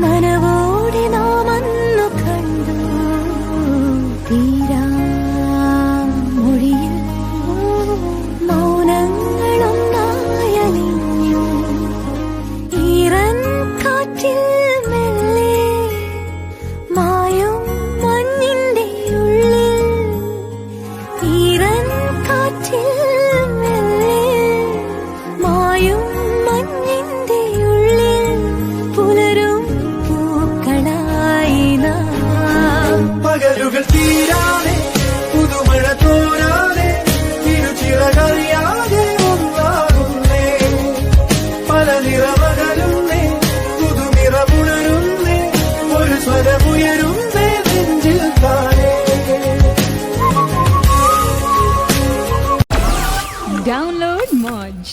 നനവോടെ നാം അന്നു കണ്ടു. തീരാ മൊഴിയിൽ മൗനങ്ങളൊന്നായലിഞ്ഞു ഈറൻ കാറ്റിൽ മെല്ലെ മായും മണ്ണിന്റെ ഉള്ളിൽ. ഈറൻ കാറ്റിൽ മെല്ലെ മായും വേരുകൾ തീരാതെ പുതുമഴ തോരാതെ തിരുചിറകറിയാതെ ഒന്നാകുന്നേ പല നിറമകരുന്നേ പുതുനിറമുണരുന്നേ ഒരു സ്വരമുയരുന്നേ Download താനേ